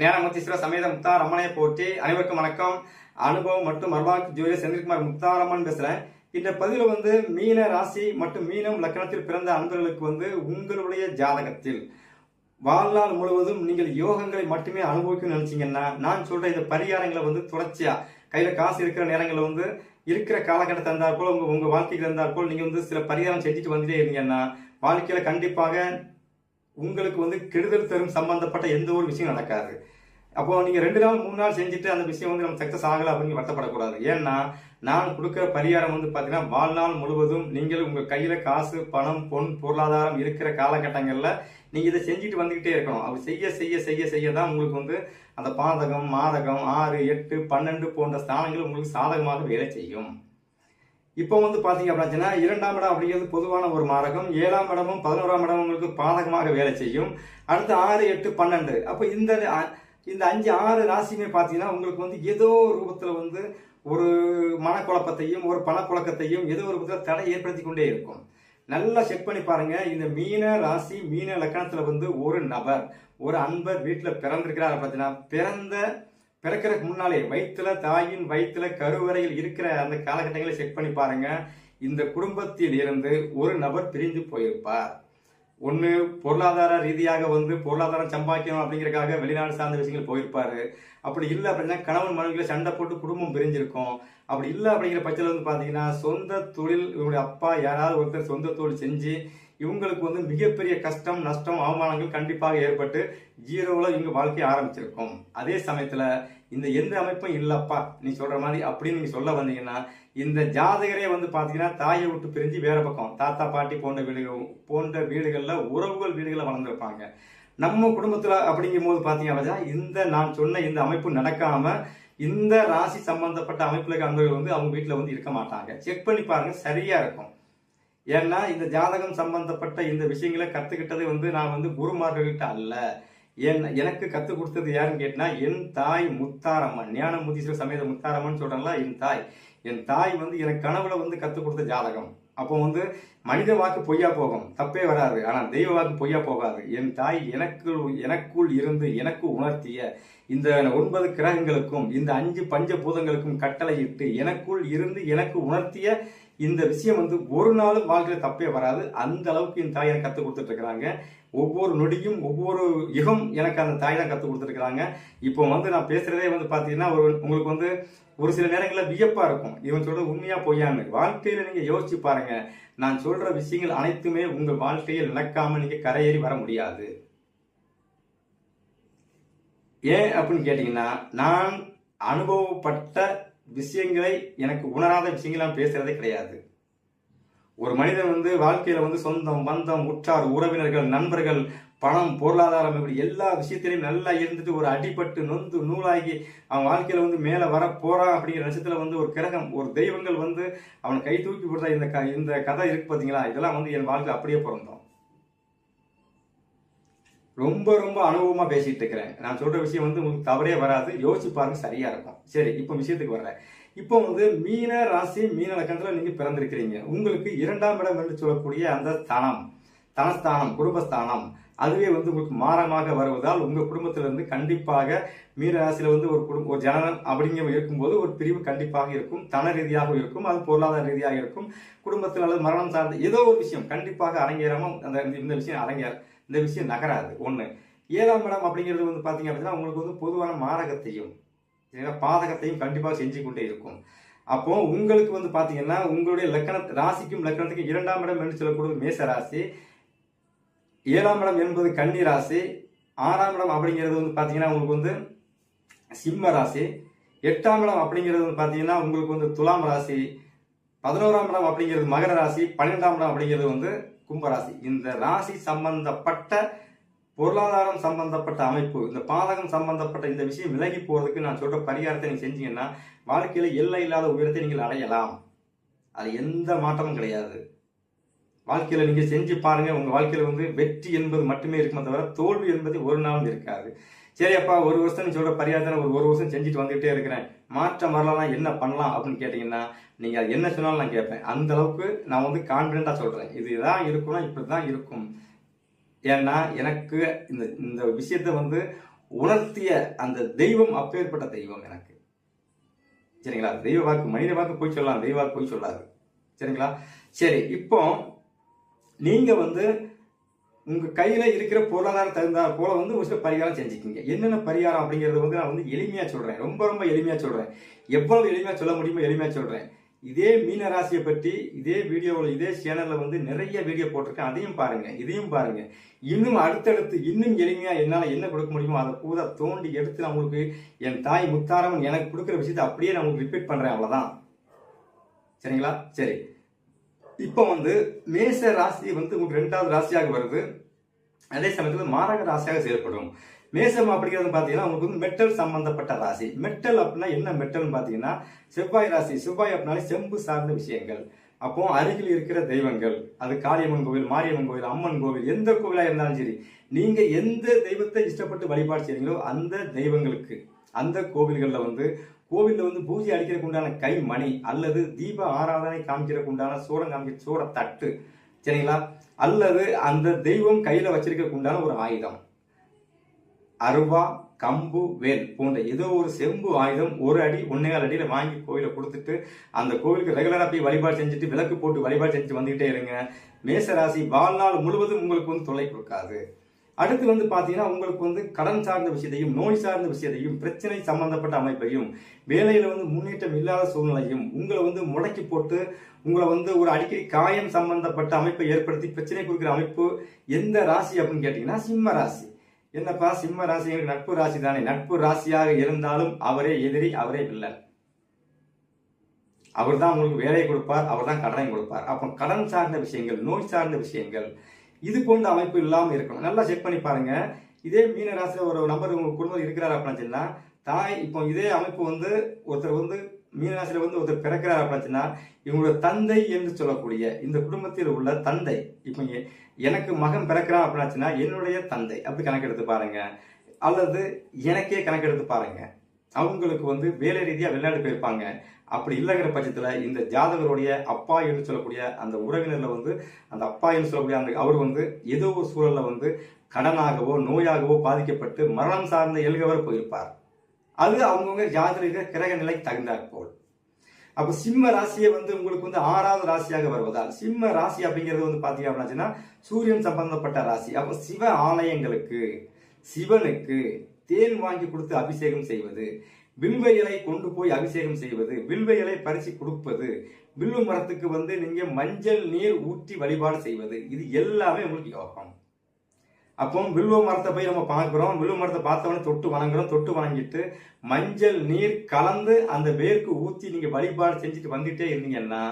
ஞானமுத்தீஸ்வர சமேத முத்தார் அம்மனை போற்றி அனைவருக்கும் வணக்கம். அனுபவம் மற்றும் மர்மாக்கு ஜோதிய செந்தில்குமார் முத்தாரம்மன் பேசுறேன். இந்த பதிவில் வந்து மீன ராசி மற்றும் மீனம் லக்கணத்தில் பிறந்த அன்பர்களுக்கு வந்து உங்களுடைய ஜாதகத்தில். வாழ்நாள் முழுவதும் நீங்கள் யோகங்களை மட்டுமே அனுபவிக்கணும்னு நினைச்சீங்கன்னா நான் சொல்ற இந்த பரிகாரங்களை வந்து தொடர்ச்சியா கையில காசு இருக்கிற நேரங்களில் வந்து இருக்கிற காலகட்டத்தை இருந்தால் போல் உங்க உங்க வாழ்க்கைக்கு இருந்தால் போல் நீங்க வந்து சில பரிகாரம் செஞ்சுட்டு வந்துட்டே இருந்தீங்கன்னா வாழ்க்கையில கண்டிப்பாக உங்களுக்கு வந்து கெடுதல் தரும் சம்பந்தப்பட்ட எந்த ஒரு விஷயம் நடக்காது. அப்போ நீங்கள் ரெண்டு நாள் மூணு நாள் செஞ்சுட்டு அந்த விஷயம் வந்து நம்ம சக்ஸஸ் ஆகலை அப்படின்னு வருத்தப்படக்கூடாது. ஏன்னா நான் கொடுக்குற பரிகாரம் வந்து பார்த்தீங்கன்னா வாழ்நாள் முழுவதும் நீங்கள் உங்கள் கையில் காசு பணம் பொன் பொருளாதாரம் இருக்கிற காலகட்டங்களில் நீங்கள் இதை செஞ்சுட்டு வந்துக்கிட்டே இருக்கணும். அப்படி செய்ய செய்ய செய்ய செய்ய தான் உங்களுக்கு வந்து அந்த பாதகம் மாதகம் ஆறு எட்டு பன்னெண்டு போன்ற ஸ்தானங்கள் உங்களுக்கு சாதகமாக வேலை செய்யும். இப்போ வந்து பாத்தீங்க அப்படின்னா இரண்டாம் இடம் அப்படிங்கிறது பொதுவான ஒரு மாரகம். ஏழாம் இடமும் பதினோராம் இடமும் உங்களுக்கு பாதகமாக வேலை செய்யும். அடுத்து ஆறு எட்டு பன்னெண்டு. அப்போ இந்த அ- இந்த அஞ்சு ஆறு ராசியுமே பார்த்தீங்கன்னா உங்களுக்கு வந்து ஏதோ ஒரு ரூபத்தில் வந்து ஒரு மனக்குழப்பத்தையும் ஒரு பணக்குழக்கத்தையும் ஏதோ ஒரு விதத்தில் தடை ஏற்படுத்தி கொண்டே இருக்கும். நல்லா செக் பண்ணி பாருங்க. இந்த மீன ராசி மீன லக்கணத்தில் வந்து ஒரு நபர் ஒரு அன்பர் வீட்டில் பிறந்திருக்கிறார் பார்த்தீங்கன்னா பிறந்த பிறக்கிறதுக்கு முன்னாலே வயிற்றுல தாயின் வயிற்றுல கருவறையில் இருக்கிற அந்த காலகட்டங்களை செக் பண்ணி பாருங்க. இந்த குடும்பத்தில் இருந்து ஒரு நபர் பிரிந்து போயிருப்பார். ஒன்று பொருளாதார ரீதியாக வந்து பொருளாதாரம் சம்பாதிக்கணும் அப்படிங்கிறக்காக வெளிநாடு சார்ந்த விஷயங்கள் போயிருப்பாரு. அப்படி இல்லை அப்படின்னா கணவன் மனைவிகளை சண்டை போட்டு குடும்பம் பிரிஞ்சிருக்கும். அப்படி இல்லை அப்படிங்கிற பட்சத்தில் வந்து பார்த்தீங்கன்னா சொந்த தொழில் இவங்களுடைய அப்பா யாராவது ஒருத்தர் சொந்த தொழில் செஞ்சு இவங்களுக்கு வந்து மிகப்பெரிய கஷ்டம் நஷ்டம் அவமானங்கள் கண்டிப்பாக ஏற்பட்டு ஜீரோவில் இவங்க வாழ்க்கை ஆரம்பிச்சிருக்கும். அதே சமயத்தில் இந்த எந்த அமைப்பும் இல்லைப்பா நீ சொல்கிற மாதிரி அப்படின்னு நீங்கள் சொல்ல வந்தீங்கன்னா இந்த ஜாதகரே வந்து பார்த்தீங்கன்னா தாயை விட்டு பிரிஞ்சு வேற பக்கம். தாத்தா பாட்டி போன்ற வீடுகள் போன்ற வீடுகளில் உறவுகள் வீடுகளில் வளர்ந்துருப்பாங்க. நம்ம குடும்பத்தில் அப்படிங்கும் போது பார்த்தீங்கன்னா இந்த நான் சொன்ன இந்த அமைப்பு நடக்காமல் இந்த ராசி சம்பந்தப்பட்ட அமைப்புல இருக்க அன்பர்கள் வந்து அவங்க வீட்டில் வந்து இருக்க மாட்டாங்க. செக் பண்ணி பாருங்க சரியா இருக்கும். ஏன்னா இந்த ஜாதகம் சம்பந்தப்பட்ட இந்த விஷயங்களை கத்துக்கிட்டது வந்து நான் வந்து குருமார்கள்கிட்ட அல்ல. என் எனக்கு கற்றுக் கொடுத்தது யாருன்னு கேட்டினா என் தாய் முத்தாரம்மன். ஞான முத்தீஸ்வர சமேத முத்தாரம்மன் சொல்றேன்ல என் தாய். என் தாய் வந்து எனக்கு கனவுல வந்து கற்றுக் கொடுத்த ஜாதகம். அப்போ வந்து மனித வாக்கு பொய்யா போகும். தப்பே வராது. ஆனால் தெய்வ வாக்கு பொய்யா போகாது. என் தாய் எனக்கு எனக்குள் இருந்து எனக்கு உணர்த்திய இந்த ஒன்பது கிரகங்களுக்கும் இந்த அஞ்சு பஞ்ச பூதங்களுக்கும் கட்டளையிட்டு எனக்குள் இருந்து எனக்கு உணர்த்திய இந்த விஷயம் வந்து ஒரு நாளும் வாழ்க்கையில் தப்பே வராது. அந்த அளவுக்கு என் தாய் எனக்கு கற்றுக் கொடுத்துட்ருக்குறாங்க ஒவ்வொரு நொடியும் ஒவ்வொரு யுகம் எனக்கு அந்த தாய் தான் கற்றுக் கொடுத்துருக்குறாங்க இப்போ வந்து நான் பேசுகிறதே வந்து பார்த்தீங்கன்னா ஒரு உங்களுக்கு வந்து ஒரு சில நேரங்களில் வியப்பாக இருக்கும். இவன் சொல்கிறது உண்மையாக பொய்யான்னு. வாழ்க்கையில நீங்கள் யோசிச்சு பாருங்கள் நான் சொல்கிற விஷயங்கள் அனைத்துமே உங்கள் வாழ்க்கையில் நடக்காமல் நீங்கள் கரையேறி வர முடியாது. ஏன் அப்படின்னு கேட்டிங்கன்னா நான் அனுபவப்பட்ட விஷயங்களை எனக்கு உணராத விஷயங்களை பேசுறதே கிடையாது. ஒரு மனிதன் வந்து வாழ்க்கையில வந்து சொந்தம் பந்தம் உற்றார் உறவினர்கள் நண்பர்கள் பணம் பொருளாதாரம் இப்படி எல்லா விஷயத்திலையும் நல்லா இருந்துட்டு ஒரு அடிபட்டு நொந்து நூலாகி அவன் வாழ்க்கையில வந்து மேல வர போறான் அப்படிங்கிற நட்சத்திரம் வந்து ஒரு கிரகம் ஒரு தெய்வங்கள் வந்து அவன் கை தூக்கி கொடுத்தா இந்த க- இந்த கதை இருக்கு பாத்தீங்களா? இதெல்லாம் வந்து என் வாழ்க்கை அப்படியே பிறந்தோம். ரொம்ப ரொம்ப அனுபவமா பேசிட்டு இருக்கிறேன். நான் சொல்ற விஷயம் வந்து உங்களுக்கு தவறே வராது. யோசிச்சு பாருங்க சரியா இருக்கும். சரி இப்போ விஷயத்துக்கு வர்றேன் இப்போ வந்து மீன ராசி மீன லக்கணத்துல நீங்க பிறந்திருக்கிறீங்க. உங்களுக்கு இரண்டாம் இடம் என்று சொல்லக்கூடிய அந்த ஸ்தானம் தனஸ்தானம் குடும்பஸ்தானம் அதுவே வந்து உங்களுக்கு மாறமாக வருவதால் உங்க குடும்பத்திலிருந்து கண்டிப்பாக மீன ராசியில வந்து ஒரு குடும்பம் ஒரு ஜனனம் அப்படிங்கிற இருக்கும்போது ஒரு பிரிவு கண்டிப்பாக இருக்கும். தன ரீதியாக இருக்கும். அது பொருளாதார ரீதியாக இருக்கும். குடும்பத்தில் அல்லது மரணம் சார்ந்த ஏதோ ஒரு விஷயம் கண்டிப்பாக அரங்கேறமும் அந்த இந்த விஷயம் அரங்கேற இந்த விஷயம் நகராது. ஒன்று ஏழாம் இடம் அப்படிங்கிறது வந்து பார்த்தீங்க அப்படின்னா உங்களுக்கு வந்து பொதுவான மாரகத்தையும் பாதகத்தையும் கண்டிப்பாக செஞ்சு கொண்டே இருக்கும். அப்போ உங்களுக்கு வந்து பார்த்தீங்கன்னா உங்களுடைய லக்கண ராசிக்கும் லக்கணத்துக்கும் இரண்டாம் இடம் என்று சொல்லக்கூடிய மேச ராசி ஏழாம் இடம் என்பது கன்னி ராசி ஆறாம் இடம் அப்படிங்கிறது வந்து பார்த்தீங்கன்னா உங்களுக்கு வந்து சிம்ம ராசி எட்டாம் இடம் அப்படிங்கிறது வந்து பார்த்தீங்கன்னா உங்களுக்கு வந்து துலாம் ராசி பதினோராம் இடம் அப்படிங்கிறது மகர ராசி பன்னெண்டாம் இடம் அப்படிங்கிறது வந்து கும்பராசி. இந்த ராசி சம்பந்தப்பட்ட பொருளாதாரம் சம்பந்தப்பட்ட அமைப்பு இந்த பாதகம் சம்பந்தப்பட்ட இந்த விஷயம் விலகி போறதுக்கு நான் சொல்ற பரிகாரத்தை நீங்க செஞ்சீங்கன்னா வாழ்க்கையில எல்லை இல்லாத உயரத்தை நீங்கள் அடையலாம். அது எந்த மாற்றமும் கிடையாது. வாழ்க்கையில நீங்க செஞ்சு பாருங்க உங்க வாழ்க்கையில வந்து வெற்றி என்பது மட்டுமே இருக்குமே தவிர தோல்வி என்பது ஒரு நாளும் இருக்காது. சரி அப்பா ஒரு வருஷம் நீ சொல்ற பரிகாரத்தை நான் ஒரு ஒரு வருஷம் செஞ்சுட்டு வந்துகிட்டே இருக்கிறேன். மாற்றம் வரலாம் என்ன பண்ணலாம் அப்படின்னு கேட்டீங்கன்னா நீங்கள் அது என்ன சொன்னாலும் நான் கேட்பேன். அந்த அளவுக்கு நான் வந்து கான்பிடண்டா சொல்றேன். இதுதான் இருக்கணும் இப்படிதான் இருக்கும். ஏன்னா எனக்கு இந்த இந்த விஷயத்தை வந்து உணர்த்திய அந்த தெய்வம் அப்பேற்பட்ட தெய்வம் எனக்கு. சரிங்களா? தெய்வ வாக்கு மனித வாக்கு போய் சொல்லலாம் தெய்வ வாக்கு போய் சொல்லாது. சரிங்களா? சரி இப்போ நீங்கள் வந்து உங்கள் கையில் இருக்கிற பொருளாதாரம் தகுந்தா போல வந்து ஒரு சில பரிகாரம் செஞ்சுக்கிங்க. என்னென்ன பரிகாரம் அப்படிங்கிறது வந்து நான் வந்து எளிமையாக சொல்கிறேன் ரொம்ப ரொம்ப எளிமையாக சொல்கிறேன் எவ்வளவு எளிமையாக சொல்ல முடியுமோ எளிமையாக சொல்கிறேன் இதே மீன ராசியை பற்றி இதே வீடியோவில் இதே சேனலில் வந்து நிறைய வீடியோ போட்டிருக்கேன். அதையும் பாருங்கள் இதையும் பாருங்கள் இன்னும் அடுத்தடுத்து இன்னும் எளிமையாக என்னால் என்ன கொடுக்க முடியுமோ அதை பூரா தோண்டி எடுத்து நான் உங்களுக்கு என் தாய் முத்தாரவன் எனக்கு கொடுக்குற விஷயத்தை அப்படியே நான் உங்களுக்கு ரிப்பீட் பண்ணுறேன் அவ்வளோதான் சரிங்களா? சரி. இப்போ வந்து மேச ராசி வந்து உங்களுக்கு ரெண்டாவது ராசியாக வருது. அதே சமயத்தில் மாரக ராசியாக செயல்படும். மேசம் அப்படிங்கிறது பார்த்தீங்கன்னா உங்களுக்கு வந்து மெட்டல் சம்பந்தப்பட்ட ராசி. மெட்டல் அப்படின்னா என்ன மெட்டல்னு பார்த்தீங்கன்னா செவ்வாய் ராசி. செவ்வாய் அப்படின்னாலே செம்பு சார்ந்த விஷயங்கள். அப்போ அருகில் இருக்கிற தெய்வங்கள். அது காளியம்மன் கோவில் மாரியம்மன் கோவில் அம்மன் கோவில் எந்த கோவிலாக இருந்தாலும் சரி நீங்கள் எந்த தெய்வத்தை இஷ்டப்பட்டு வழிபாடு செய்றீங்களோ அந்த தெய்வங்களுக்கு அந்த கோவில்களில் வந்து கோவிலில் வந்து பூஜை அடிக்கிறதுக்கு உண்டான கை மணி அல்லது தீப ஆராதனை காமிக்கிறதுக்கு உண்டான சூடம் காமிக்க சூட தட்டு சரிங்களா? அல்லது அந்த தெய்வம் கையில் வச்சிருக்கிறதுக்கு உண்டான ஒரு ஆயுதம். அருவா கம்பு வேல் போன்ற ஏதோ ஒரு செம்பு ஆயுதம் ஒரு அடி ஒன்னேகால் அடியில் வாங்கி கோயிலை கொடுத்துட்டு அந்த கோவிலுக்கு ரெகுலராக போய் வழிபாடு செஞ்சுட்டு விளக்கு போட்டு வழிபாடு செஞ்சுட்டு வந்துகிட்டே இருங்க. மேசராசி வாழ்நாள் முழுவதும் உங்களுக்கு வந்து தொல்லை கொடுக்காது. அடுத்து வந்து பார்த்தீங்கன்னா உங்களுக்கு வந்து கடன் சார்ந்த விஷயத்தையும் நோய் சார்ந்த விஷயத்தையும் பிரச்சனை சம்பந்தப்பட்ட அமைப்பையும் வேலையில் வந்து முன்னேற்றம் இல்லாத சூழ்நிலையும் உங்களை வந்து முடக்கி போட்டு உங்களை வந்து ஒரு அடிக்கடி காயம் சம்பந்தப்பட்ட அமைப்பை ஏற்படுத்தி பிரச்சனை கொடுக்குற அமைப்பு எந்த ராசி அப்படின்னு கேட்டிங்கன்னா சிம்ம ராசி. என்னப்பா? சிம்ம ராசி நட்பு ராசி தானே நட்பு ராசியாக இருந்தாலும் அவரே எதிரி அவரே வில்லன் அவர் தான் உங்களுக்கு வேலையை கொடுப்பார் அவர் தான் கடனை கொடுப்பார். அப்போ கடன் சார்ந்த விஷயங்கள் நோய் சார்ந்த விஷயங்கள் இது போன்ற அமைப்பு இல்லாமல் இருக்கணும். நல்லா செக் பண்ணி பாருங்க. இதே மீன ராசியில் ஒரு நபர் உங்க குடும்பம் இருக்கிறார் அப்படின்னு சொன்னா தாய் இப்போ இதே அமைப்பு வந்து ஒருத்தர் வந்து மீனராசியில் வந்து ஒருத்தர் பிறக்கிறார் அப்படின்னு இவங்களோட தந்தை என்று சொல்லக்கூடிய இந்த குடும்பத்தில் உள்ள தந்தை இப்போ எனக்கு மகன் பிறக்கிறான் அப்படின்னாச்சுன்னா என்னுடைய தந்தை அப்படி கணக்கெடுத்து பாருங்க. அல்லது எனக்கே கணக்கெடுத்து பாருங்க. அவங்களுக்கு வந்து வேலை ரீதியா வெளிநாடு போயிருப்பாங்க. அப்படி இல்லைங்கிற பட்சத்துல இந்த ஜாதகருடைய அப்பா என்று சொல்லக்கூடிய அந்த உறவினர்ல வந்து அந்த அப்பா என்று சொல்லக்கூடிய அந்த அவர் வந்து ஏதோ ஒரு சூழல்ல வந்து கடனாகவோ நோயாகவோ பாதிக்கப்பட்டு மரணம் சார்ந்த எழுகவர் போயிருப்பார். அது அவங்கவுங்க ஜாதக கிரக நிலை தகுந்தாற் போல். அப்ப சிம்ம ராசியை வந்து உங்களுக்கு வந்து ஆறாவது ராசியாக வருவதால் சிம்ம ராசி அப்படிங்கிறது வந்து பாத்தீங்க அப்படின்னா சூரியன் சம்பந்தப்பட்ட ராசி. அப்ப சிவ ஆலயங்களுக்கு சிவனுக்கு தேன் வாங்கி கொடுத்து அபிஷேகம் செய்வது வில்வ இலை கொண்டு போய் அபிஷேகம் செய்வது வில்வ இலை பறிச்சு கொடுப்பது வில்வ மரத்துக்கு வந்து நீங்க மஞ்சள் நீர் ஊற்றி வழிபாடு செய்வது இது எல்லாமே உங்களுக்கு யோகம். அப்போ வில்வ மரத்தை போய் நம்ம பார்க்குறோம். வில்வ மரத்தை பார்த்தவொடனே தொட்டு வணங்குறோம். தொட்டு வணங்கிட்டு மஞ்சள் நீர் கலந்து அந்த வேர்க்கு ஊற்றி நீங்கள் வழிபாடு செஞ்சுட்டு வந்துட்டே இருந்தீங்கன்னா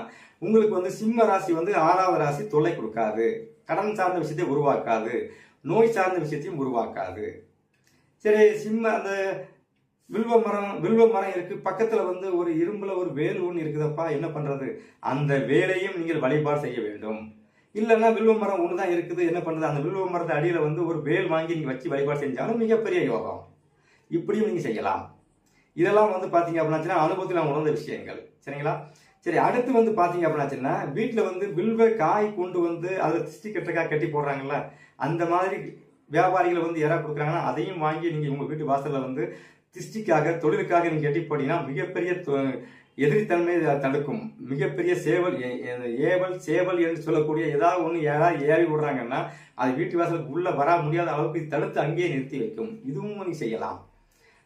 உங்களுக்கு வந்து சிம்ம ராசி வந்து ஆறாவது ராசி தொல்லை கொடுக்காது. கடன் சார்ந்த விஷயத்தை உருவாக்காது. நோய் சார்ந்த விஷயத்தையும் உருவாக்காது. சரி சிம்ம அந்த வில்வ மரம் வில்வ மரம் இருக்கு. பக்கத்துல வந்து ஒரு இரும்புல ஒரு வேல் ஒன்று இருக்குதப்பா. என்ன பண்றது? அந்த வேலையும் நீங்கள் வழிபாடு செய்ய வேண்டும். இல்லைன்னா வில்வ மரம் ஒன்று தான் இருக்குது என்ன பண்ணுறது அந்த வில்வ மரத்தை அடியில் வந்து ஒரு வேல் வாங்கி நீங்கள் வச்சு வழிபாடு செஞ்சாலும் மிகப்பெரிய யோகம். இப்படியும் நீங்கள் செய்யலாம். இதெல்லாம் வந்து பார்த்தீங்க அப்படின்னாச்சுன்னா அனுபவத்தில் நான் உணர்ந்த விஷயங்கள். சரிங்களா? சரி அடுத்து வந்து பார்த்தீங்க அப்படின்னாச்சுன்னா வீட்டில் வந்து வில்வ காய் கொண்டு வந்து அதில் திஷ்டி கட்டுறக்காய் கட்டி போடுறாங்கல்ல அந்த மாதிரி வியாபாரிகள் வந்து யாராவது கொடுக்குறாங்கன்னா அதையும் வாங்கி நீங்கள் உங்கள் வீட்டு வாசலில் வந்து திஷ்டிக்காக தொழிலுக்காக நீங்கள் கட்டி போட்டிங்கன்னா மிகப்பெரிய தொ- எதிரித்தன்மையை தடுக்கும். மிகப்பெரிய சேவல் ஏ- ஏவல் சேவல் என்று சொல்லக்கூடிய ஏதாவது ஒன்று யாராவது ஏறி விடுறாங்கன்னா அது வீட்டு வாசலுக்கு உள்ளே வர முடியாத அளவுக்கு இது தடுத்து அங்கேயே நிறுத்தி வைக்கும். இதுவும் நீங்கள் செய்யலாம்.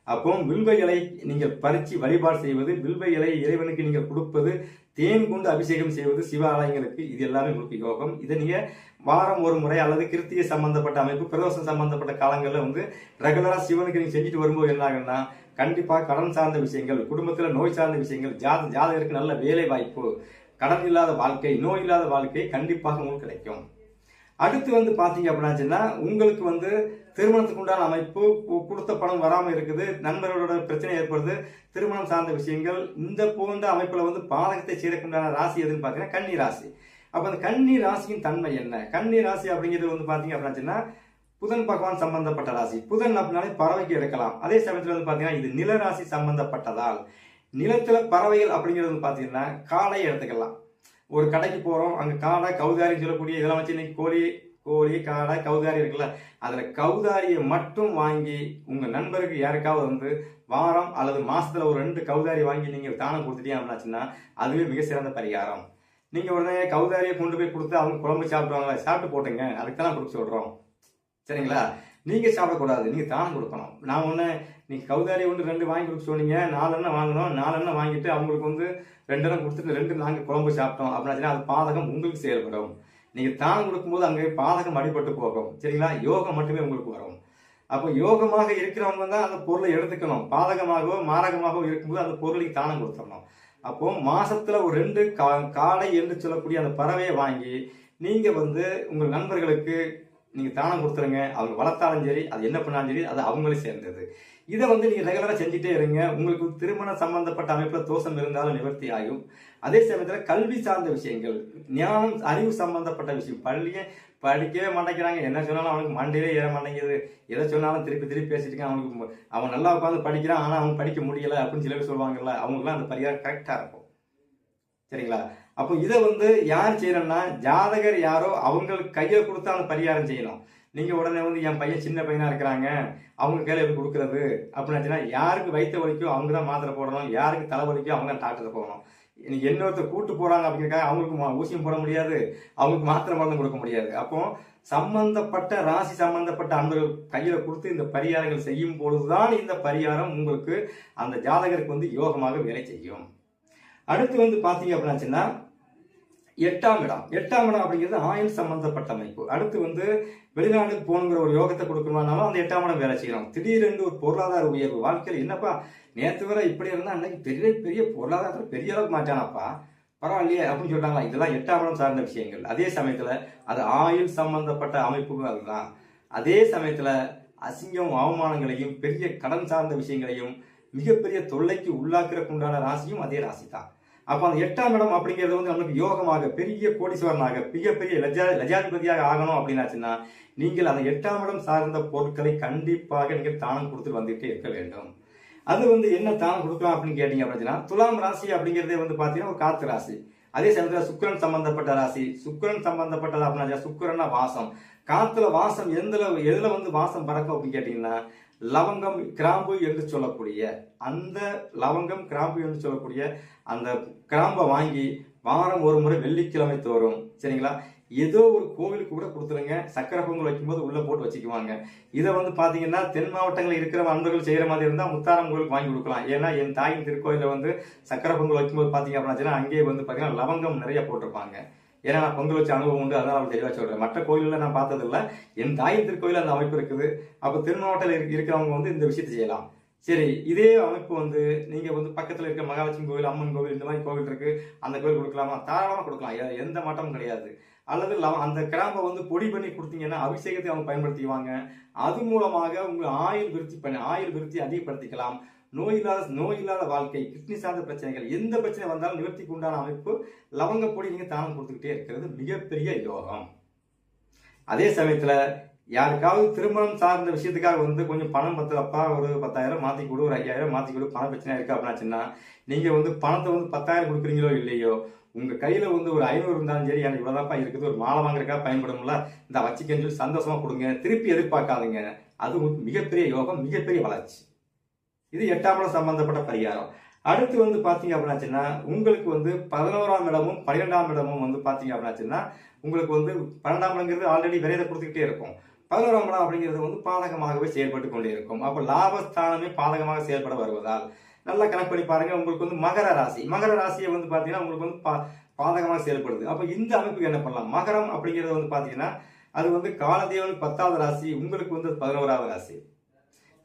அப்போ வில்வ இலை நீங்கள் பறிச்சு வழிபாடு செய்வது வில்வ இலை இறைவனுக்கு நீங்கள் கொடுப்பது தேன் கொண்டு அபிஷேகம் செய்வது சிவாலயங்களுக்கு இது எல்லாமே உங்களுக்கு யோகம். இதை நீங்கள் வாரம் ஒரு முறை அல்லது கிருத்திகை சம்பந்தப்பட்ட அமைப்பு பிரதோஷம் சம்பந்தப்பட்ட காலங்களில் வந்து ரெகுலராக சிவனுக்கு நீங்கள் செஞ்சுட்டு வரும்போது என்ன ஆகுன்னா கண்டிப்பாக கடன் சார்ந்த விஷயங்கள் குடும்பத்தில் நோய் சார்ந்த விஷயங்கள் ஜாத ஜாதகருக்கு நல்ல வேலை வாய்ப்பு கடன் இல்லாத வாழ்க்கை நோய் இல்லாத வாழ்க்கை கண்டிப்பாக உங்களுக்கு கிடைக்கும். அடுத்து வந்து பார்த்தீங்க அப்படின்னா உங்களுக்கு வந்து திருமணத்துக்கு உண்டான அமைப்பு கொடுத்த பணம் வராமல் இருக்குது நண்பர்களோட பிரச்சனை ஏற்படுது திருமணம் சார்ந்த விஷயங்கள் இந்த போன்ற அமைப்பில் வந்து பாதகத்தை சீரக்குண்டான ராசி எதுன்னு பார்த்தீங்கன்னா கன்னி ராசி. அப்போ அந்த கன்னி ராசியின் தன்மை என்ன? கன்னி ராசி அப்படிங்கிறது வந்து பார்த்தீங்க அப்படின்னா புதன் பகவான் சம்பந்தப்பட்ட ராசி. புதன் அப்படின்னாலே பறவைக்கு எடுக்கலாம். அதே சமயத்தில் வந்து பார்த்தீங்கன்னா இது நில ராசி சம்பந்தப்பட்டதால் நிலத்தில் பறவைகள் அப்படிங்கிறது வந்து பாத்தீங்கன்னா காளை எடுத்துக்கலாம். ஒரு கடைக்கு போகிறோம் அங்கே காடை கௌதாரின்னு சொல்லக்கூடிய இதெல்லாம் வச்சு இன்னைக்கு கோழி கோழி காடை கௌதாரி இருக்குல்ல அதில் கௌதாரியை மட்டும் வாங்கி உங்கள் நண்பருக்கு யாருக்காவது வந்து வாரம் அல்லது மாதத்தில் ஒரு ரெண்டு கௌதாரி வாங்கி நீங்கள் தானம் கொடுத்துட்டீங்க அப்படின்னாச்சுன்னா அதுவே மிக சிறந்த பரிகாரம். நீங்கள் உடனே கௌதாரியை கொண்டு போய் கொடுத்து அவங்க குழம்பு சாப்பிடுவாங்களா சாப்பிட்டு போட்டுங்க அதுக்கு தான் கொடுக்க சரிங்களா? நீங்கள் சாப்பிடக்கூடாது. நீங்கள் தானம் கொடுக்கணும். நான் ஒன்று நீங்கள் கௌதாரி ஒன்று ரெண்டு வாங்கி கொடுக்க சொன்னீங்க. நாலெண்ணெய் வாங்கணும். நாலெண்ணெய் வாங்கிட்டு அவங்களுக்கு வந்து ரெண்டெண்ணெய் கொடுத்துட்டு ரெண்டு நாங்கள் குழம்பு சாப்பிட்டோம் அப்படின்னா அது பாதகம் உங்களுக்கு செயல்படும். நீங்கள் தானம் கொடுக்கும்போது அங்கே பாதகம் அடிபட்டு போகும். சரிங்களா? யோகம் மட்டுமே உங்களுக்கு வரும். அப்போ யோகமாக இருக்கிறவங்க தான் அந்த பொருளை எடுத்துக்கணும். பாதகமாகவோ மாரகமாகவோ இருக்கும்போது அந்த பொருளுக்கு தானம் கொடுத்துடணும். அப்போ மாசத்துல ஒரு ரெண்டு கா காடை என்று சொல்லக்கூடிய அந்த பறவையை வாங்கி நீங்க வந்து உங்கள் நண்பர்களுக்கு நீங்கள் தானம் கொடுத்துருங்க அவங்க வளர்த்தாலும் சரி அது என்ன பண்ணாலும் சரி அது அவங்களே சேர்ந்தது. இதை வந்து நீங்கள் ரெகுலராக செஞ்சுட்டே இருங்க. உங்களுக்கு திருமண சம்பந்தப்பட்ட அமைப்பில் தோஷம் இருந்தாலும் நிவர்த்தி ஆகும். அதே சமயத்தில் கல்வி சார்ந்த விஷயங்கள் ஞானம் அறிவு சம்பந்தப்பட்ட விஷயம். பள்ளியே படிக்கவே மாட்டேங்கிறாங்க. என்ன சொன்னாலும் அவனுக்கு மண்டையிலே ஏற மாட்டேங்குது. எதை சொன்னாலும் திருப்பி திருப்பி பேசிட்டு அவனுக்கு அவன் நல்லா உட்காந்து படிக்கிறான். ஆனால் அவன் படிக்க முடியலை அப்படின்னு சில பேர் சொல்லுவாங்கல்ல அவங்களுக்குலாம் அந்த பரிகாரம் கரெக்டாக இருக்கும். சரிங்களா? அப்போ இதை வந்து யார் செய்யணும்னா ஜாதகர் யாரோ அவங்களுக்கு கையை கொடுத்து அந்த பரிகாரம் செய்யணும் நீங்கள் உடனே வந்து என் பையன் சின்ன பையனாக இருக்கிறாங்க அவங்க கையில் எப்படி கொடுக்குறது அப்படின்னு யாருக்கு வயிற்று வலிக்கோ அவங்க தான் மாத்திரை போடணும் யாருக்கு தலை வலிக்கோ அவங்க தான் டாக்டர் போகணும். இன்னைக்கு இன்னொருத்தர் கூட்டு போகிறாங்க அப்படிங்கிறக்காக அவங்களுக்கு மா- ஊசியும் போட முடியாது அவங்களுக்கு மாத்திரை மருந்து கொடுக்க முடியாது. அப்போ சம்பந்தப்பட்ட ராசி சம்பந்தப்பட்ட அன்பர்கள் கையில் கொடுத்து இந்த பரிகாரங்கள் செய்யும் பொழுதுதான் இந்த பரிகாரம் உங்களுக்கு அந்த ஜாதகருக்கு வந்து யோகமாக வேலை செய்யும். அடுத்து வந்து பார்த்தீங்க அப்படின்னாச்சுன்னா எட்டாம் இடம். எட்டாம் இடம் அப்படிங்கிறது ஆயுள் சம்பந்தப்பட்ட அமைப்பு. அடுத்து வந்து வெளிநாட்டுக்கு போகணுங்கிற ஒரு யோகத்தை கொடுக்கணும்னாலும் அந்த எட்டாம் இடம் வேலை செய்யணும் திடீரென்று ஒரு பொருளாதார உயர்வு. வாழ்க்கையில் என்னப்பா நேற்று வரை இப்படி இருந்தா அன்னைக்கு பெரிய பெரிய பொருளாதாரத்தில் பெரிய அளவுக்கு மாட்டானாப்பா பரவாயில்லையே அப்படின்னு சொல்றாங்களா இதெல்லாம் எட்டாம் இடம் சார்ந்த விஷயங்கள். அதே சமயத்தில் அது ஆயுள் சம்பந்தப்பட்ட அமைப்புகள் அதுதான். அதே சமயத்தில் அசிங்கம் அவமானங்களையும் பெரிய கடன் சார்ந்த விஷயங்களையும் மிகப்பெரிய தொல்லைக்கு உள்ளாக்குறதுக்கு உண்டான ராசியும் அதே ராசி தான் அப்ப அந்த எட்டாம் இடம் அப்படிங்கிறது வந்து நமக்கு யோகமாக பெரிய கோடீஸ்வரனாக மிகப்பெரிய லஜா லஜாதிபதியாக ஆகணும் அப்படின்னாச்சுன்னா நீங்கள் அந்த எட்டாம் இடம் சார்ந்த பொருட்களை கண்டிப்பாக நீங்கள் தானம் கொடுத்து வந்துட்டே இருக்க வேண்டும். அது வந்து என்ன தானம் கொடுக்கலாம் அப்படின்னு கேட்டீங்க அப்படின்னா துலாம் ராசி அப்படிங்கிறதே வந்து பாத்தீங்கன்னா ஒரு காத்து ராசி. அதே சமயத்துல சுக்கிரன் சம்பந்தப்பட்ட ராசி. சுக்கரன் சம்பந்தப்பட்டது அப்படின்னா சுக்கரன்னா வாசம். காத்துல வாசம் எந்த எதுல வந்து வாசம் பறக்கும் அப்படின்னு கேட்டீங்கன்னா லவங்கம் கிராம்பு என்று சொல்லக்கூடிய அந்த லவங்கம் கிராம்பு என்று சொல்லக்கூடிய அந்த கிராம்பை வாங்கி வாரம் ஒரு முறை வெள்ளிக்கிழமை தோறும் சரிங்களா? ஏதோ ஒரு கோவிலுக்கு கூட கொடுத்துருங்க. சக்கரை பொங்கல் வைக்கும்போது உள்ளே போட்டு வச்சுக்குவாங்க. இதை வந்து பார்த்தீங்கன்னா தென் மாவட்டங்களில் இருக்கிற அன்பர்கள் செய்கிற மாதிரி இருந்தால் முத்தாரம் கோவிலுக்கு வாங்கி கொடுக்கலாம். ஏன்னா என் தாயின் திருக்கோயிலில் வந்து சக்கரை பொங்கல் வைக்கும்போது பார்த்தீங்க அப்படின்னா அங்கேயே வந்து பார்த்தீங்கன்னா லவங்கம் நிறைய போட்டிருப்பாங்க. ஏன்னா நான் பொங்கல் வச்ச அனுபவம் உண்டு. அதனால நான் தெளிவாக சொல்றேன் மற்ற கோயிலில் நான் பார்த்தது இல்ல என் தாயின் திருக்கோயில் அந்த அமைப்பு இருக்குது. அப்போ தென் இருக்கிறவங்க வந்து இந்த விஷயத்தை செய்யலாம். சரி இதே அமைப்பு வந்து நீங்க வந்து பக்கத்தில் இருக்க மகாலட்சுமி கோவில் அம்மன் கோவில் இந்த மாதிரி கோவில் இருக்கு. அந்த கோவில் கொடுக்கலாமா? தாராளமாக கொடுக்கலாம். எந்த மாற்றமும் கிடையாது. அல்லது அந்த கிராம்பை வந்து பொடி பண்ணி கொடுத்தீங்கன்னா அபிஷேகத்தை அவங்க பயன்படுத்திக்குவாங்க. அது மூலமாக உங்க ஆயுள் விருத்தி பண்ணி ஆயுள் விருத்தி அதிகப்படுத்திக்கலாம். நோய் இல்லாத நோய் இல்லாத வாழ்க்கை கிட்னி சார்ந்த பிரச்சனைகள் எந்த பிரச்சனை வந்தாலும் நிவர்த்திக்கு உண்டான அமைப்பு லவங்க பொடி நீங்க தானம் கொடுத்துக்கிட்டே இருக்கிறது மிகப்பெரிய யோகம். அதே சமயத்துல யாருக்காவது திருமணம் சார்ந்த விஷயத்துக்காக வந்து கொஞ்சம் பணம் பத்தலப்பா ஒரு பத்தாயிரம் மாத்தி கொடு ஒரு ஐயாயிரம் மாத்தி கொடு பண பிரச்சனை இருக்கு அப்படின்னாச்சுன்னா நீங்க வந்து பணத்தை வந்து பத்தாயிரம் கொடுக்குறீங்களோ இல்லையோ உங்க கையில வந்து ஒரு ஐநூறு இருந்தாலும் சரி எனக்கு இவ்வளவுதான்ப்பா இருக்குது ஒரு மாலை வாங்குறதுக்காக பயன்படும்ல இந்த வச்சுக்கன்னு சொல்லி சந்தோஷமா கொடுங்க. திருப்பி எதிர்பார்க்காதீங்க. அது மிகப்பெரிய யோகம் மிகப்பெரிய வளர்ச்சி. இது எட்டாம் இடம் சம்பந்தப்பட்ட பரிகாரம். அடுத்து வந்து பார்த்தீங்க அப்படின்னாச்சுன்னா உங்களுக்கு வந்து பதினோராம் இடமும் பன்னிரெண்டாம் இடமும் வந்து பார்த்தீங்க அப்படின்னாச்சுன்னா உங்களுக்கு வந்து பன்னெண்டாம் இடங்கிறது ஆல்ரெடி விரைதை கொடுத்துக்கிட்டே இருக்கும். பதினோராம் இடம் அப்படிங்கிறது வந்து பாதகமாகவே செயல்பட்டு கொண்டே இருக்கும். அப்போ லாபஸ்தானமே பாதகமாக செயல்பட வருவதால் நல்லா கணக்கு பண்ணி பாருங்க உங்களுக்கு வந்து மகர ராசி. மகர ராசியை வந்து பார்த்தீங்கன்னா உங்களுக்கு வந்து பா- பாதகமாக செயல்படுது. அப்போ இந்த அமைப்புக்கு என்ன பண்ணலாம்? மகரம் அப்படிங்கிறது வந்து பார்த்தீங்கன்னா அது வந்து காலதேவன் பத்தாவது ராசி உங்களுக்கு வந்து பதினோராவது ராசி.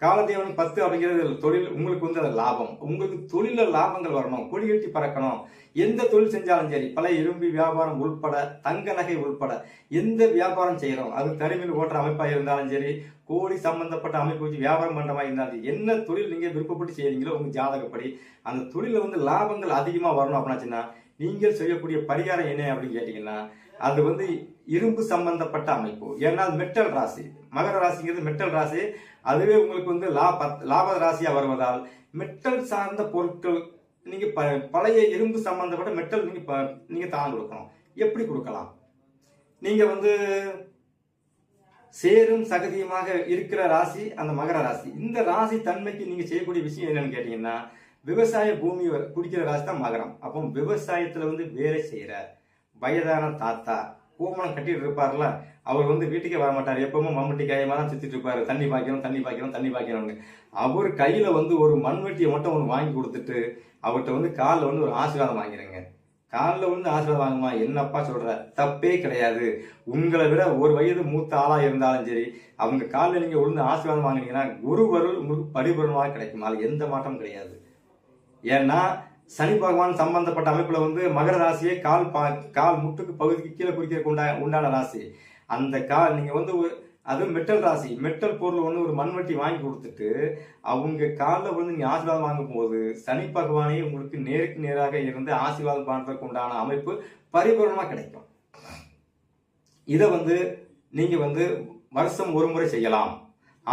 காலதேவன் பத்து அப்படிங்கிறது தொழில் உங்களுக்கு வந்து அது லாபம். உங்களுக்கு தொழில லாபங்கள் வரணும் கொடி கட்டி பறக்கணும். எந்த தொழில் செஞ்சாலும் சரி பல இரும்பு வியாபாரம் உள்பட தங்க நகை உள்பட எந்த வியாபாரம் செய்யறோம் அது தனிமையில் ஓட்டுற அமைப்பாக இருந்தாலும் சரி கோடி சம்பந்தப்பட்ட அமைப்பு வச்சு வியாபாரம் பண்ற இருந்தாலும் என்ன தொழில் நீங்கள் விருப்பப்பட்டு செய்கிறீங்களோ உங்கள் ஜாதகப்படி அந்த தொழிலில் வந்து லாபங்கள் அதிகமாக வரணும் அப்படின்னாச்சுன்னா நீங்கள் செய்யக்கூடிய பரிகாரம் என்ன அப்படின்னு கேட்டீங்கன்னா அது வந்து இரும்பு சம்பந்தப்பட்ட அமைப்பு. ஏன்னா மெட்டல் ராசி. மகர ராசிங்கிறது மெட்டல் ராசி. அதுவே உங்களுக்கு வந்து லாப லாப ராசியாக வருவதால் மெட்டல் சார்ந்த பொருட்கள் நீங்கள் ப- பழைய இரும்பு சம்பந்தப்பட்ட மெட்டல் நீங்கள் ப- நீங்கள் தானம் கொடுக்கணும். எப்படி கொடுக்கலாம்? நீங்கள் வந்து சேரும் சகதியுமாக இருக்கிற ராசி அந்த மகர ராசி. இந்த ராசி தன்மைக்கு நீங்கள் செய்யக்கூடிய விஷயம் என்னன்னு கேட்டீங்கன்னா விவசாய பூமி வ- குடிக்கிற ராசி தான் மகரம். அப்போ விவசாயத்தில் வந்து வேலை செய்கிற வயதான தாத்தா கோமணம் கட்டிட்டு இருப்பார்ல அவர் வந்து வீட்டுக்கே வர மாட்டார் எப்பவுமே மம்முட்டி காயமா தான் சுத்திட்டு இருப்பாரு தண்ணி பாய்க்கணும் தண்ணி பாய்க்கணும் தண்ணி பாய்க்கணும்னு. அவர் கையில வந்து ஒரு மண்வெட்டியை மட்டும் ஒன்று வாங்கி கொடுத்துட்டு அவர்கிட்ட வந்து காலில் வந்து ஒரு ஆசீர்வாதம் வாங்கிறேங்க காலில் வந்து ஆசீர்வாதம் வாங்குமா? என்னப்பா சொல்ற? தப்பே கிடையாது. உங்களை விட ஒரு வயது மூத்த ஆளா இருந்தாலும் சரி அவங்க காலில் நீங்க விழுந்து ஆசீர்வாதம் வாங்குனீங்கன்னா குருவருள் உங்களுக்கு பரிபூரணமாக கிடைக்கும்? அது எந்த மாற்றமும் கிடையாது. ஏன்னா சனி பகவான் சம்பந்தப்பட்ட அமைப்புல வந்து மகர ராசியை கால் பா கால் முட்டுக்கு பகுதிக்கு கீழே குறிக்கிறதுக்கு உண்டா உண்டான ராசி. அந்த கால் நீங்க வந்து அதுவும் அது மெட்டல் ராசி. மெட்டல் பொருள் ஒன்று ஒரு மண்வெட்டி வாங்கி கொடுத்துட்டு அவங்க காலில் வந்து நீங்கள் ஆசீர்வாதம் வாங்கும் போது சனி பகவானே உங்களுக்கு நேருக்கு நேராக இருந்து ஆசீர்வாதம் பண்ணுறதுக்கு உண்டான அமைப்பு பரிபூர்ணமாக கிடைக்கும். இதை வந்து நீங்கள் வந்து வருஷம் ஒரு முறை செய்யலாம்.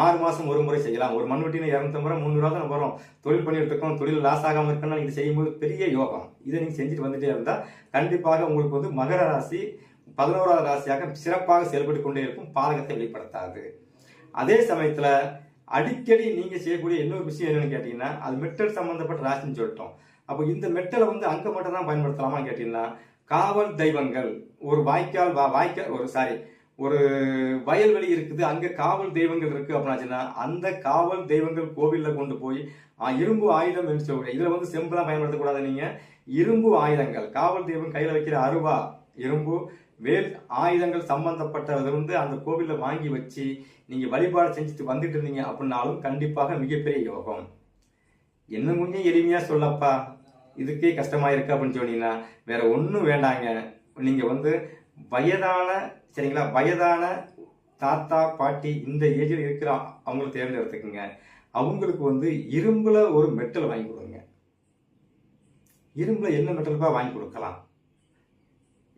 ஆறு மாதம் ஒரு முறை செய்யலாம். ஒரு மண்வெட்டின இரநூத்தம்பது ரூபா முந்நூறுவா தான் வரும். தொழில் பண்ணிட்டு இருக்கோம் தொழில் லாஸ் ஆகாம இருக்கணும்னா நீங்கள் செய்யும்போது பெரிய யோகம். இதை நீங்கள் செஞ்சுட்டு வந்துட்டே இருந்தால் கண்டிப்பாக உங்களுக்கு வந்து மகர ராசி பதினோராவது ராசியாக சிறப்பாக செயல்பட்டு கொண்டே இருக்கும். பாதகத்தை வெளிப்படுத்தாது. அதே சமயத்தில் அடிக்கடி நீங்கள் செய்யக்கூடிய இன்னொரு விஷயம் என்னென்னு கேட்டிங்கன்னா அது மெட்டல் சம்மந்தப்பட்ட ராசின்னு சொல்லிட்டோம். அப்போ இந்த மெட்டலை வந்து அங்கே மட்டும் தான் பயன்படுத்தலாமான்னு கேட்டிங்கன்னா காவல் தெய்வங்கள் ஒரு வாய்க்கால் வாய்க்கால் ஒரு சாரி ஒரு வயல்வெளி இருக்குது அங்க காவல் தெய்வங்கள் இருக்கு அப்படின்னாச்சுன்னா அந்த காவல் தெய்வங்கள் கோவில்ல கொண்டு போய் இரும்பு ஆயுதம் என்று சொல்லக்கூடிய இதுல வந்து செம்பெல்லாம் பயன்படுத்தக்கூடாது நீங்க. இரும்பு ஆயுதங்கள் காவல் தெய்வம் கையில வைக்கிற அருவா இரும்பு வேல் ஆயுதங்கள் சம்பந்தப்பட்டது வந்து அந்த கோவிலில் வாங்கி வச்சு நீங்க வழிபாடு செஞ்சுட்டு வந்துட்டு இருந்தீங்க அப்படின்னாலும் கண்டிப்பாக மிகப்பெரிய யோகம். இன்னும் கொஞ்சம் எளிமையா சொல்லப்பா இதுக்கே கஷ்டமா இருக்கு அப்படின்னு சொன்னீங்கன்னா வேற ஒன்றும் வேண்டாங்க. நீங்க வந்து வயதான சரிங்களா? வயதான தாத்தா பாட்டி இந்த ஏஜில் இருக்கிற அவங்கள தேர்ந்தெடுத்துக்குங்க. அவங்களுக்கு வந்து இரும்புல ஒரு மெட்டல் வாங்கி கொடுங்க. இரும்புல என்ன மெட்டல்பா வாங்கி கொடுக்கலாம்?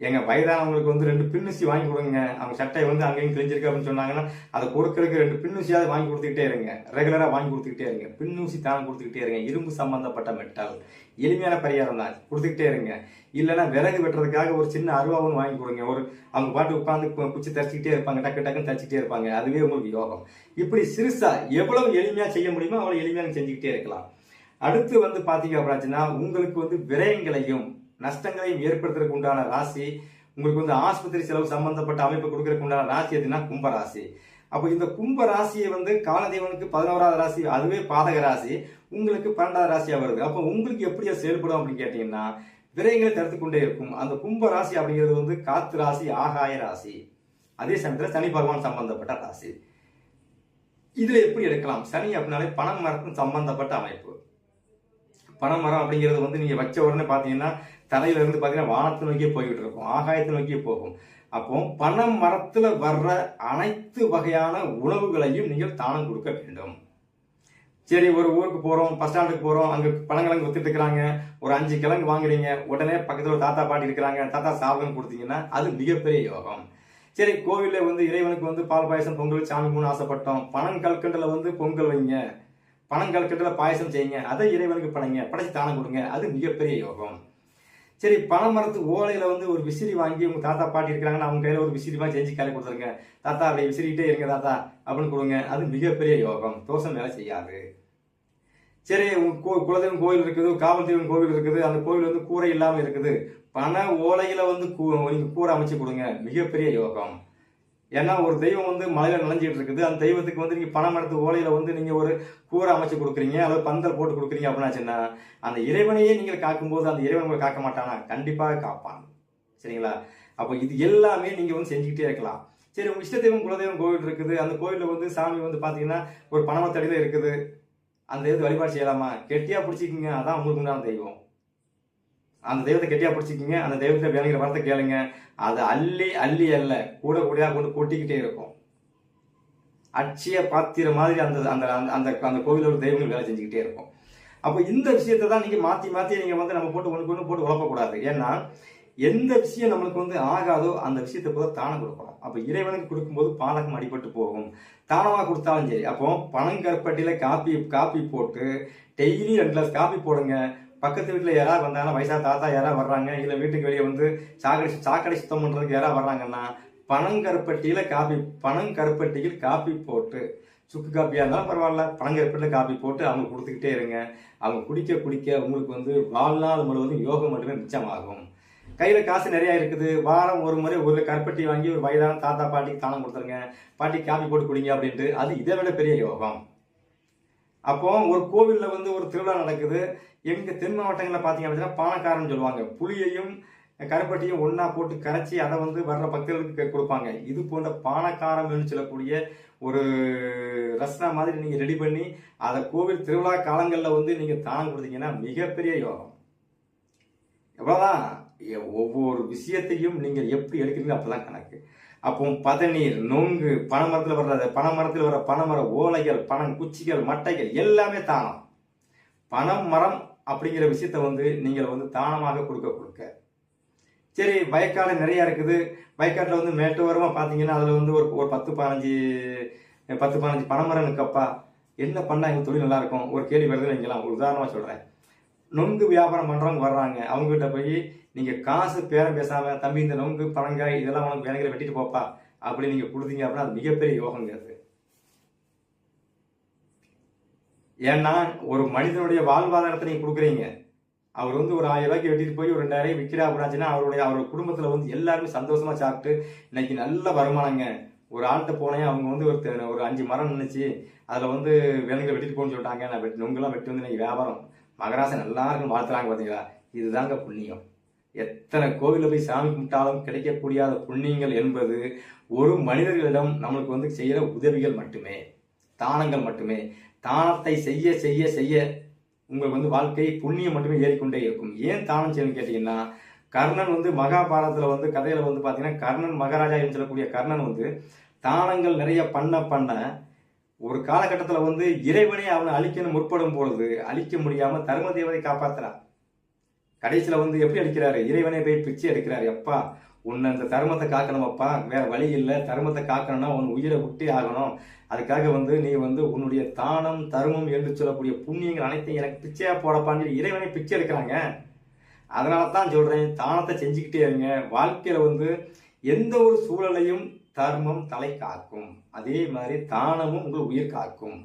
எங்க வயதானவங்களுக்கு வந்து ரெண்டு பின்னூசி வாங்கி கொடுங்க. அவங்க சட்டை வந்து அங்கேயும் கிழிஞ்சிருக்கு அப்படின்னு சொன்னாங்கன்னா அதை கொடுக்கறதுக்கு ரெண்டு பின்னூசியாவது வாங்கி கொடுத்துக்கிட்டே இருங்க. ரெகுலரா வாங்கி கொடுத்துக்கிட்டே இருங்க. பின்னூசி தானம் கொடுத்துக்கிட்டே இருங்க. இரும்பு சம்பந்தப்பட்ட மெட்டால் எளிமையான பரிகாரம் தான். கொடுத்துக்கிட்டே இருங்க. இல்லைன்னா விறகு வெட்டுறதுக்காக ஒரு சின்ன அருவாவும் வாங்கி கொடுங்க. ஒரு அவங்க பாட்டு உட்காந்து குச்சி தச்சிக்கிட்டே இருப்பாங்க. டக்கு டக்குன்னு தச்சிக்கிட்டே இருப்பாங்க. அதுவே உங்களுக்கு யோகம். இப்படி சிறுசா எவ்வளவு எளிமையா செய்ய முடியுமோ அவ்வளவு எளிமையாக செஞ்சுக்கிட்டே இருக்கலாம். அடுத்து வந்து பாத்தீங்க அப்படின்னா உங்களுக்கு வந்து விரயங்களையும் நஷ்டங்களையும் ஏற்படுத்துறதுக்கு உண்டான ராசி உங்களுக்கு வந்து ஆஸ்பத்திரி செலவு சம்பந்தப்பட்ட அமைப்பு கொடுக்கறதுக்கு உண்டான ராசி எதுனா கும்ப ராசி அப்போ இந்த கும்ப ராசியை வந்து காலதேவனுக்கு பதினோராவது ராசி அதுவே பாதக ராசி உங்களுக்கு பன்னெண்டாவது ராசியாக வருது. அப்போ உங்களுக்கு எப்படியா செயல்படும் அப்படின்னு கேட்டீங்கன்னா விரயங்களை தடுத்து கொண்டே இருக்கும். அந்த கும்ப ராசி அப்படிங்கிறது வந்து காத்து ராசி ஆகாய ராசி. அதே சமயத்தில் சனி பகவான் சம்பந்தப்பட்ட ராசி. இதில் எப்படி எடுக்கலாம்? சனி அப்படின்னாலே பணம் மரத்தும் சம்பந்தப்பட்ட அமைப்பு. பனைமரம் அப்படிங்கிறது வந்து நீங்கள் வச்ச உடனே பார்த்தீங்கன்னா தலையிலேருந்து பார்த்தீங்கன்னா வானத்தை நோக்கியே போய்கிட்டு இருக்கும். ஆகாயத்தை நோக்கியே போகும். அப்போ பனை மரத்தில் வர்ற அனைத்து வகையான உணவுகளையும் நீங்கள் தானம் கொடுக்க வேண்டும். சரி ஒரு ஊருக்கு போகிறோம் பஸ் ஸ்டாண்டுக்கு போகிறோம் அங்கே பழங்கிழங்கு வித்துட்டு இருக்கிறாங்க ஒரு அஞ்சு கிழங்கு வாங்குறீங்க உடனே பக்கத்தில் ஒரு தாத்தா பாட்டி இருக்கிறாங்க தாத்தா சாப்பிடுன்னு கொடுத்தீங்கன்னா அது மிகப்பெரிய யோகம். சரி கோவிலில் வந்து இறைவனுக்கு வந்து பால் பாயசம் பொங்கல் சாமி மூணு ஆசைப்பட்டோம். பணம் கல்கண்டில் வந்து பொங்கல் வைங்க. பணம் கல்கண்டுல பாயசம் செய்யுங்க அதை இறைவனுக்கு படைங்க படைச்சு தானம் கொடுங்க அது மிகப்பெரிய யோகம். சரி பனை மரத்து ஓலையில் வந்து ஒரு விசிறி வாங்கி உங்கள் தாத்தா பாட்டி இருக்கிறாங்கன்னா அவங்க கையில் ஒரு விசிறி வாங்கி செஞ்சு கையில் கொடுத்துருங்க. தாத்தா அப்படி விசிறிக்கிட்டே இருங்க தாத்தா அப்படின்னு கொடுங்க. அது மிகப்பெரிய யோகம். தோஷம் வேலை செய்யாது. சரி உங்கள் கோ குலதெய்வம் கோவில் இருக்குது காவல் தெய்வம் கோவில் இருக்குது அந்த கோவில் வந்து கூரை இல்லாமல் இருக்குது. பனை ஓலையில் வந்து கூ- நீங்கள் கூரை அமைச்சு கொடுங்க. மிகப்பெரிய யோகம். ஏன்னா ஒரு தெய்வம் வந்து மலையில நினைஞ்சிட்டு இருக்குது. அந்த தெய்வத்துக்கு வந்து நீங்க பனை மரத்து ஓலையில வந்து நீங்க ஒரு கூரை அமைச்சு கொடுக்குறீங்க அல்லது பந்தல் போட்டு கொடுக்குறீங்க அப்படின்னாச்சுன்னா அந்த இறைவனையே நீங்கள் காக்கும்போது அந்த இறைவன் உங்களை காக்க மாட்டானா? கண்டிப்பாக காப்பான். சரிங்களா? அப்போ இது எல்லாமே நீங்க வந்து செஞ்சுக்கிட்டே இருக்கலாம். சரி உங்க இஷ்ட தெய்வம் குலதெய்வம் கோவில் இருக்குது. அந்த கோயில்ல வந்து சாமி வந்து பாத்தீங்கன்னா ஒரு பணமத்தடியில இருக்குது. அந்த தெய்வத்தை வழிபாடு செய்யலாமா? கெட்டியா பிடிச்சிக்கிங்க. அதான் உங்களுக்கு உண்டான தெய்வம். அந்த தெய்வத்தை கெட்டியா பிடிச்சிக்கிங்க அந்த தெய்வத்தை வேணுங்கிற வார்த்தை கேளுங்க. அது அள்ளி அள்ளி அல்ல கூட கூடையா கொண்டு கொட்டிக்கிட்டே இருக்கும். அட்சய பாத்திர மாதிரி அந்த அந்த அந்த- அந்த அந்த கோவிலோட தெய்வங்கள் வேலை செஞ்சுக்கிட்டே இருக்கும். அப்போ இந்த விஷயத்தை தான் நீங்கள் மாற்றி மாற்றி நீங்கள் வந்து நம்ம போட்டு ஒன்று ஒன்று போட்டு உழப்பக்கூடாது. ஏன்னா எந்த விஷயம் நம்மளுக்கு வந்து ஆகாதோ அந்த விஷயத்தை போல தானம் கொடுக்கணும் அப்போ இறைவனுக்கு கொடுக்கும்போது பாலகம் அடிபட்டு போகும். தானமாக கொடுத்தாலும் சரி. அப்போ பனங்கற்பட்டியில காப்பி காப்பி போட்டு டெய்லி ரெண்டு கிளாஸ் காப்பி போடுங்க. பக்கத்து வீட்டில் யாராவது வந்தாங்கன்னா வயசாக தாத்தா யாராவது வர்றாங்க? இல்லை வீட்டுக்கு வெளியே வந்து சாக்கடை சாக்கடை சுத்தம் பண்ணுறதுக்கு யாராவது வர்றாங்கன்னா பனங்கருப்பட்டியில் காப்பி பனங்கருப்பட்டியில் காப்பி போட்டு சுக்கு காப்பியாக இருந்தாலும் பரவாயில்ல பனங்கருப்பட்டியில் காப்பி போட்டு அவங்க கொடுத்துக்கிட்டே இருங்க. அவங்க குடிக்க குடிக்க உங்களுக்கு வந்து வாழ்நாள் முழுவதும் யோகம் மட்டுமே மிச்சமாகும். கையில் காசு நிறையா இருக்குது. வாரம் ஒரு முறை ஒரு கருப்பட்டி வாங்கி ஒரு வயதான தாத்தா பாட்டிக்கு தானம் கொடுத்துருங்க. பாட்டி காப்பி போட்டு குடிங்க அப்படின்ட்டு அது இதை விட பெரிய யோகம். அப்போ ஒரு கோவிலில் வந்து ஒரு திருவிழா நடக்குது. எங்கள் தென் மாவட்டங்களில் பார்த்தீங்க அப்படின்னா பானக்காரன்னு சொல்லுவாங்க. புளியையும் கருப்பட்டியும் ஒன்றா போட்டு கரைச்சி அதை வந்து வர்ற பக்தர்களுக்கு கொடுப்பாங்க. இது போன்ற பானக்காரம்னு சொல்லக்கூடிய ஒரு ரசனா மாதிரி நீங்கள் ரெடி பண்ணி அதை கோவில் திருவிழா காலங்களில் வந்து நீங்கள் தானம் கொடுத்தீங்கன்னா மிகப்பெரிய யோகம். எவ்வளோதான் எ- ஒவ்வொரு விஷயத்தையும் நீங்கள் எப்படி எடுக்கிறீங்க அப்பதான் கணக்கு. அப்போ பதநீர் நொங்கு பனைமரத்தில் வர்ற பனைமரத்தில் வர பனைமர ஓலைகள் பனம் குச்சிகள் மட்டைகள் எல்லாமே தானம். பனம் மரம் அப்படிங்கிற விஷயத்த வந்து நீங்கள் வந்து தானமாக கொடுக்க கொடுக்க. சரி வயக்காடு நிறையா இருக்குது. வயக்காட்டில் வந்து மேட்டோரமாக பார்த்தீங்கன்னா அதில் வந்து ஒரு ஒரு பத்து பதினஞ்சு பத்து பதினஞ்சு பனைமரம் இருக்கப்பா. என்ன பண்ணால் எங்கள் தொழில் நல்லாயிருக்கும் ஒரு கேள்வி வருதுன்னு வைங்களாம் ஒரு உதாரணமாக சொல்கிறேன் நொங்கு வியாபாரம் பண்ணுறவங்க வர்றாங்க. அவங்ககிட்ட போய் நீங்கள் காசு பேரம் பேசாமல் தம்பி இந்த நொங்கு பழங்காய் இதெல்லாம் உனக்கு வேணுங்கிற வெட்டிட்டு போப்பா. அப்படி நீங்கள் கொடுத்தீங்க அப்படின்னா அது மிகப்பெரிய யோகங்கிறது ஏன்னா ஒரு மனிதனுடைய வாழ்வாதாரத்தை நீங்க கொடுக்குறீங்க. அவர் வந்து ஒரு ஆயிரம் ரூபாய்க்கு வெட்டிட்டு போய் ஒரு ரெண்டாயிரம் விற்கிறா அப்படின்னாச்சுன்னா அவருடைய அவரோட குடும்பத்துல வந்து எல்லாருமே சந்தோஷமா சாப்பிட்டு இன்னைக்கு நல்ல வருமானங்க. ஒரு ஆள்கிட்ட போனேன் அவங்க வந்து ஒரு ஒரு அஞ்சு மரம் நினைச்சு அதுல வந்து வேணுங்கிற வெட்டிட்டு போகணும்னு சொல்லிட்டாங்க. நான் வெட்டி நொங்கெல்லாம் வெட்டி வந்து இன்னைக்கு வியாபாரம் மகராசன் நல்லா வாழ்த்துறாங்க பாத்தீங்களா? இதுதாங்க புண்ணியம். எத்தனை கோவிலில் போய் சாமி கும்பிட்டாலும் கிடைக்கக்கூடியாத புண்ணியங்கள் என்பது ஒரு மனிதர்களிடம் நம்மளுக்கு வந்து செய்கிற உதவிகள் மட்டுமே தானங்கள் மட்டுமே. தானத்தை செய்ய செய்ய செய்ய உங்களுக்கு வந்து வாழ்க்கை புண்ணியம் மட்டுமே ஏறிக்கொண்டே இருக்கும். ஏன் தானம் செய்யணும்னு கேட்டீங்கன்னா கர்ணன் வந்து மகாபாரதத்தில் வந்து கதையில் வந்து பார்த்தீங்கன்னா கர்ணன் மகாராஜா என்று சொல்லக்கூடிய கர்ணன் வந்து தானங்கள் நிறைய பண்ண பண்ண ஒரு காலகட்டத்தில் வந்து இறைவனை அவனை அழிக்கணும் முற்படும் பொழுது அழிக்க முடியாமல் தர்ம தேவதை காப்பாத்துறான். கடைசியில் வந்து எப்படி அடிக்கிறாரு இறைவனை போய் பிச்சை எடுக்கிறாரு. அப்பா உன்னை இந்த தர்மத்தை காக்கணுமப்பா? வேற வழி இல்லை. தர்மத்தை காக்கணும்னா உன் உயிரை விட்டே ஆகணும். அதுக்காக வந்து நீ வந்து உன்னுடைய தானம் தர்மம் என்று சொல்லக்கூடிய புண்ணியங்கள் அனைத்தையும் எனக்கு பிச்சையா போடப்பான்னு சொல்லி இறைவனை பிச்சை எடுக்கிறாங்க. அதனால தான் சொல்றேன் தானத்தை செஞ்சுக்கிட்டே இருங்க. வாழ்க்கையில வந்து எந்த ஒரு சூழலையும் தர்மம் தலை காக்கும். அதே மாதிரி தானமும் உங்கள் உயிர் காக்கும்.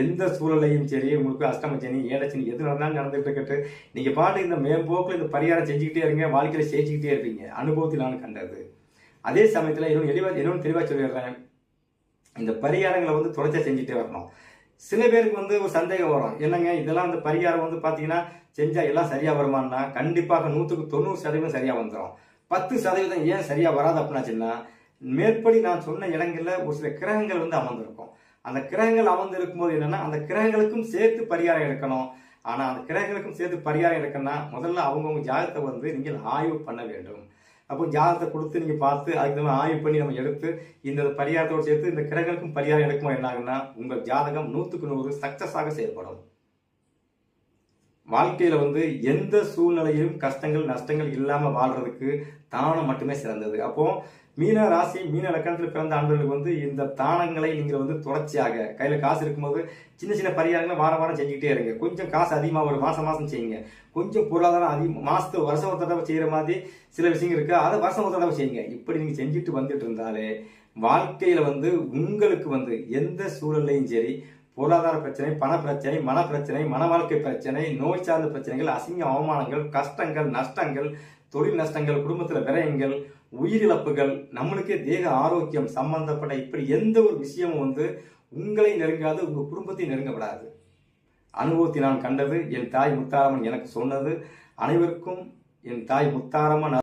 எந்த சூழலையும் சரி உங்களுக்கு அஷ்டமச்சனி ஏழச்சனி எது நடந்தாலும் நடந்துகிட்டு இருக்கட்டு நீங்கள் பாட்டு இந்த மேம்போக்கில் இந்த பரிகாரம் செஞ்சுக்கிட்டே இருங்க வாழ்க்கையில் ஜெயிச்சுக்கிட்டே இருப்பீங்க. அனுபவத்தில் நான் கண்டது. அதே சமயத்தில் இன்னும் தெளிவா இன்னும் தெளிவாக சொல்லிடுறேன். இந்த பரிகாரங்களை வந்து தொடர்ச்சியாக செஞ்சுட்டே வரணும். சில பேருக்கு வந்து ஒரு சந்தேகம் வரும். என்னங்க இதெல்லாம் அந்த பரிகாரம் வந்து பார்த்தீங்கன்னா செஞ்சால் எல்லாம் சரியாக வருமானா கண்டிப்பாக நூற்றுக்கு தொண்ணூறு சதவீதம் சரியாக வந்துடும் பத்து சதவீதம் ஏன் சரியாக வராது அப்படின்னாச்சுன்னா மேற்படி நான் சொன்ன இடங்களில் ஒரு சில கிரகங்கள் வந்து அமர்ந்திருக்கும். அந்த கிரகங்கள் அமர்ந்து இருக்கும்போது என்னன்னா அந்த கிரகங்களுக்கும் சேர்த்து பரிகாரம் எடுக்கணும். ஆனா அந்த கிரகங்களுக்கும் சேர்த்து பரிகாரம் எடுக்கணும்னா முதல்ல அவங்கவுங்க ஜாதகத்தை வந்து நீங்கள் ஆய்வு பண்ண வேண்டும். அப்போ ஜாதகத்தை கொடுத்து நீங்க பார்த்து அதுக்கு தகுந்த மாதிரி ஆய்வு பண்ணி நம்ம எடுத்து இந்த பரிகாரத்தோடு சேர்த்து இந்த கிரகங்களுக்கும் பரிகாரம் எடுக்கும்போது என்ன ஆகுன்னா உங்கள் ஜாதகம் நூற்றுக்கு நூறு சக்சஸாக செயல்படும். வாழ்க்கையில் வந்து எந்த சூழ்நிலையிலும் கஷ்டங்கள் நஷ்டங்கள் இல்லாமல் வாழ்றதுக்கு தானம் மட்டுமே சிறந்தது. அப்போ மீன ராசி மீன லக்கணத்தில் பிறந்த ஆண்களுக்கு வந்து இந்த தானங்களை நீங்கள் வந்து தொடர்ச்சியாக கையில் காசு இருக்கும்போது சின்ன சின்ன பரிகாரங்களை வாரம் வாரம் செஞ்சுக்கிட்டே இருங்க. கொஞ்சம் காசு அதிகமாக ஒரு மாதம் மாதம் செய்யுங்க. கொஞ்சம் பொருளாதாரம் அதிகம் மாசத்து வருஷம் ஒரு தடவை செய்கிற மாதிரி சில விஷயங்கள் இருக்குது அதை வருஷம் ஒரு தடவை செய்யுங்க. இப்படி நீங்கள் செஞ்சுட்டு வந்துட்டு இருந்தாலே வாழ்க்கையில் வந்து உங்களுக்கு வந்து எந்த சூழல்லையும் சரி பொருளாதார பிரச்சனை பண பிரச்சனை மன பிரச்சனை மன வாழ்க்கை பிரச்சனை நோய் சார்ந்த பிரச்சனைகள் அசிங்க அவமானங்கள் கஷ்டங்கள் நஷ்டங்கள் தொழில் நஷ்டங்கள் குடும்பத்தில் விரயங்கள் உயிரிழப்புகள் நம்மளுக்கே தேக ஆரோக்கியம் சம்பந்தப்பட்ட இப்படி எந்த ஒரு விஷயமும் வந்து உங்களை நெருங்காது உங்கள் குடும்பத்தை நெருங்கப்படாது. அனுபவத்தை நான் கண்டது என் தாய் முத்தாரம்மன் எனக்கு சொன்னது அனைவருக்கும் என் தாய் முத்தாரம்மன்